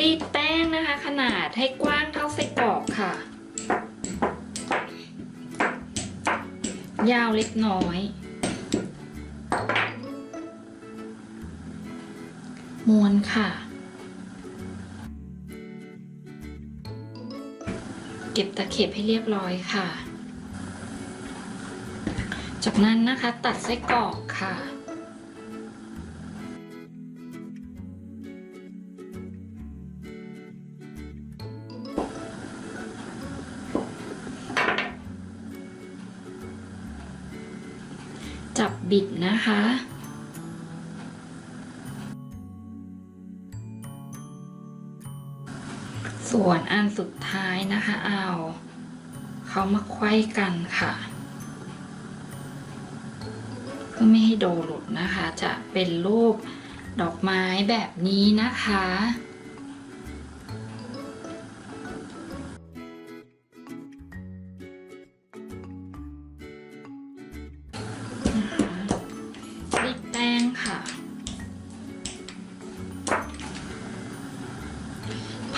รีดแป้งนะคะ ขนาดให้กว้างเท่าไส้กรอกค่ะ ยาวเล็กน้อย ม้วนค่ะ เก็บตะเข็บให้เรียบร้อยค่ะ จากนั้นนะคะตัดไส้กรอกค่ะ จับบิดนะคะ ส่วนอันสุดท้ายนะคะเอาเขามาไขว้กันค่ะเพื่อไม่ให้โดหลุดนะคะ จะเป็นรูปดอกไม้แบบนี้นะคะ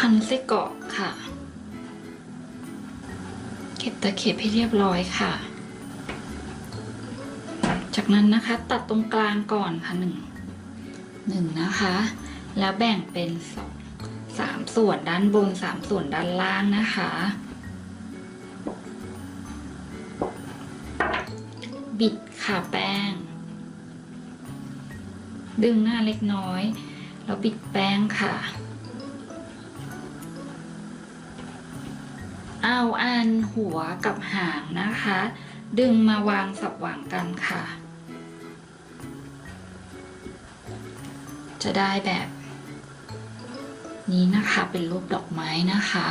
พันไส้กรอกค่ะ เก็บตะเข็บให้เรียบร้อยค่ะ จากนั้นนะคะตัดตรงกลางก่อนค่ะหนึ่งหนึ่งนะคะ แล้วแบ่งเป็นสองสามส่วนด้านบนสามส่วนด้านล่างนะคะ บิดค่ะแป้ง ดึงหน้าเล็กน้อย แล้วบิดแป้งค่ะ เอาอันหัวกับหางนะคะ ดึงมาวางสับหว่างกันค่ะ จะได้แบบนี้นะคะเป็นรูปดอกไม้นะคะ